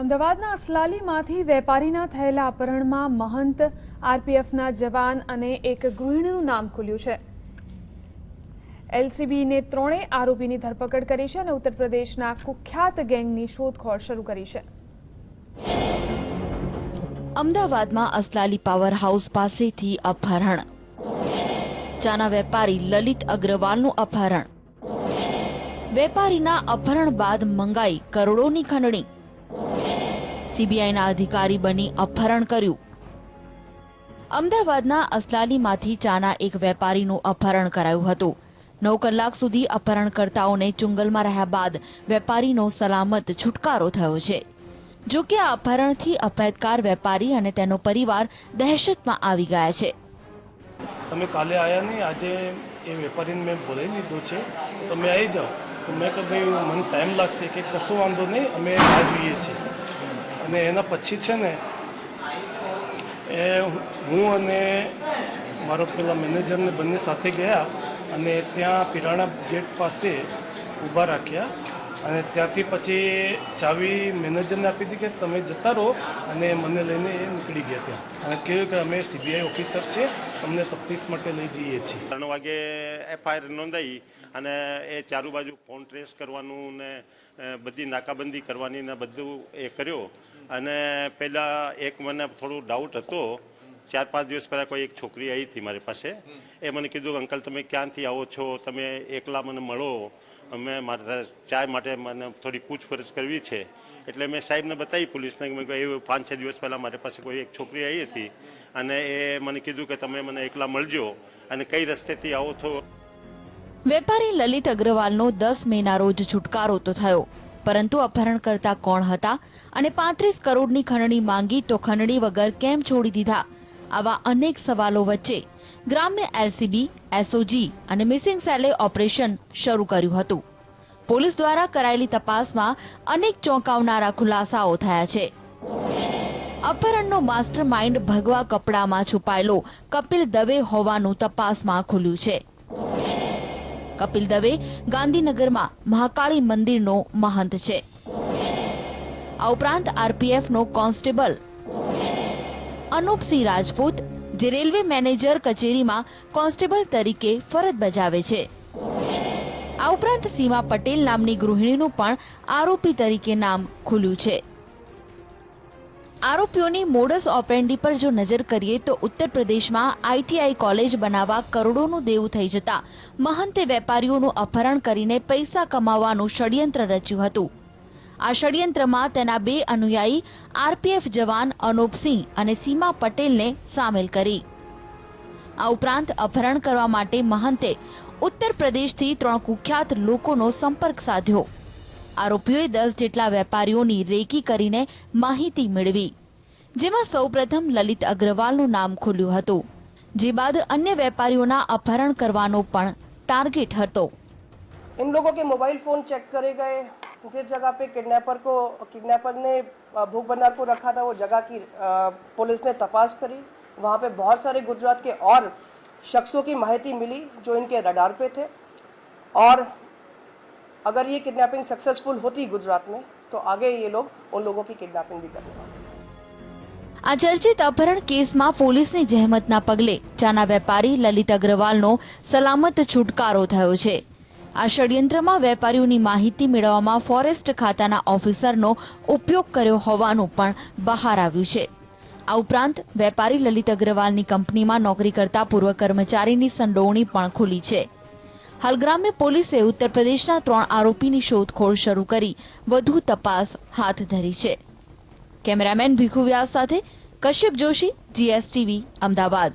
અમદાવાદના અસલાલીમાંથી વેપારીના થયેલા અપહરણમાં મહંત, આરપીએફના જવાન અને એક ગૃહિણીનું નામ ખુલ્યું છે. એલસીબીને ત્રણેય આરોપીની ધરપકડ કરી છે અને ઉત્તર પ્રદેશના કુખ્યાત ગેંગની શોધખોળ શરૂ કરી છે. અમદાવાદમાં અસલાલી પાવર હાઉસ પાસેથી અપહરણ. ચાના વેપારી લલિત અગ્રવાલનું અપહરણ. વેપારીના અપહરણ બાદ મંગાઈ કરોડોની ખંડણી. સીબીઆઈના અધિકારી બની અપહરણ કર્યું. અમદાવાદના અસલાલીમાંથી ચાના એક વેપારીનું અપહરણ કરાયું હતું. નવ કલાક સુધી અપહરણકર્તાઓને ચુંગલમાં રહ્યા બાદ વેપારીનો સલામત છુટકારો થયો છે. જો કે આ અપહરણથી અપહેતકાર વેપારી અને તેનો પરિવાર દહેશતમાં આવી ગયા છે. તમે કાલે આવ્યા નહીં? આજે એ વેપારીને મેં બોલાવી લીધો છે. તમે આવી જાઓ. તો મેં કહ્યું, ભાઈ મને ટાઈમ લાગશે કે કશો વાંધો નહીં, અમે રાહ જોઈએ છીએ. અને એના પછી છે ને, એ હું અને મારો પેલા મેનેજરને બંને સાથે ગયા અને ત્યાં પિરાણા ગેટ પાસે ઊભા રાખ્યા. અને ત્યાંથી પછી ચાવી મેનેજરને આપી હતી કે તમે જતા રહો અને મને લઈને એ નીકળી ગયા ત્યાં. અને કહ્યું કે અમે સીબીઆઈ ઓફિસર છે તમને તફતીશ માટે લઈ જઈએ છીએ. ત્રણ વાગે એફઆઈઆર નોંધાઈ અને એ ચારુ બાજુ ફોન ટ્રેસ કરવાનું ને બધી નાકાબંધી કરવાની ને બધું એ કર્યો. અને પહેલાં એક મને થોડું ડાઉટ હતો, ચાર પાંચ દિવસ પહેલાં કોઈ એક છોકરી આવી હતી મારી પાસે. એ મને કીધું, અંકલ, તમે ક્યાંથી આવો છો? તમે એકલા મને મળો. અમે મારા ચાય માટે મને થોડી પૂછપરછ કરવી છે. એટલે મેં સાહેબને બતાવી પોલીસને મેં એવું પાંચ છ દિવસ પહેલાં મારી પાસે કોઈ એક છોકરી આવી હતી અને એ મને કીધું કે તમે મને એકલા મળજો અને કઈ રસ્તેથી આવો છો વેપારી લલિત અગ્રવાલનો દસ મેના રોજ છુટકારો તો થયો. પરંતુ અપહરણકર્તા કોણ હતા અને પાંત્રીસ કરોડની ખંડણી માંગી તો ખંડણી વગર કેમ છોડી દીધા? આવા અનેક સવાલો વચ્ચે ગ્રામ્ય એલસીબી એસઓજી અને મિસિંગ સેલે ઓપરેશન શરૂ કર્યું હતું. પોલીસ દ્વારા કરાયેલી તપાસમાં અનેક ચોંકાવનારા ખુલાસાઓ થયા છે. અપહરણનો માસ્ટર માઇન્ડ ભગવા કપડામાં છુપાયેલો કપિલ દવે હોવાનું તપાસમાં ખુલ્યું છે. કપિલ દવે ગાંધીનગરમાં મહાકાળી મંદિરનો મહંત છે. આ ઉપરાંત આરપીએફનો કોન્સ્ટેબલ અનુપસિંહ રાજપૂત જે રેલવે મેનેજર કચેરીમાં કોન્સ્ટેબલ તરીકે ફરજ બજાવે છે. આ ઉપરાંત સીમા પટેલ નામની ગૃહિણીનું પણ આરોપી તરીકે નામ ખુલ્યું છે. આરોપીઓની મોડસ ઓપરેન્ડી પર જો નજર કરીએ તો ઉત્તર પ્રદેશમાં આઈટીઆઈ કોલેજ બનાવવા કરોડોનું દેવું થઈ જતા મહંતે વેપારીઓનું અપહરણ કરીને પૈસા કમાવાનું ષડયંત્ર રચ્યું હતું. આ ષડયંત્રમાં તેના બે અનુયાયી આરપીએફ જવાન અનોપસિંહ અને સીમા પટેલને સામેલ કરી આ ઉપરાંત અપહરણ કરવા માટે મહંતે ઉત્તર પ્રદેશથી ત્રણ કુખ્યાત લોકોનો સંપર્ક સાધ્યો આરોપીઓએ દસ જેટલા વેપારીઓની રેકી કરીને માહિતી મેળવી જેમાં સૌપ્રથમ લલિત અગ્રવાલનું નામ ખુલ્યું હતું જે બાદ અન્ય વેપારીઓના અપહરણ કરવાનો પણ ટાર્ગેટ હતો इन लोगों के मोबाइल फ़ोन चेक करे गए जिस जगह पे किडनैपर को किडनैपर ने अ, भूख भंडार को रखा था वो जगह की अ, पुलिस ने तपास करी वहाँ पे बहुत सारे गुजरात के और शख्सों की माहिती मिली जो इनके रडार पे थे और अगर ये किडनैपिंग सक्सेसफुल होती गुजरात में तो आगे ये लोग उन लोगों की किडनैपिंग भी करने वाले थे આ ચર્ચિત અપહરણ કેસમાં પોલીસની જહેમતના પગલે ચાના વેપારી લલિત અગ્રવાલનો સલામત છુટકારો થયો છે આ ષડયંત્રમાં વેપારીઓની માહિતી મેળવવામાં ફોરેસ્ટ ખાતાના ઓફિસરનો ઉપયોગ કર્યો હોવાનું પણ બહાર આવ્યું છે. આ ઉપરાંત વેપારી લલિત અગ્રવાલની કંપનીમાં નોકરી કરતા પૂર્વ કર્મચારીની સંડોવણી પણ ખુલી છે. હાલ પોલીસે ઉત્તર પ્રદેશના ત્રણ આરોપીની શોધખોળ શરૂ કરી, વધુ તપાસ હાથ ધરી છે. કેમેરામેન ભીખુ વ્યાસ સાથે કશ્યપ જોશી, જીએસટીવી, અમદાવાદ.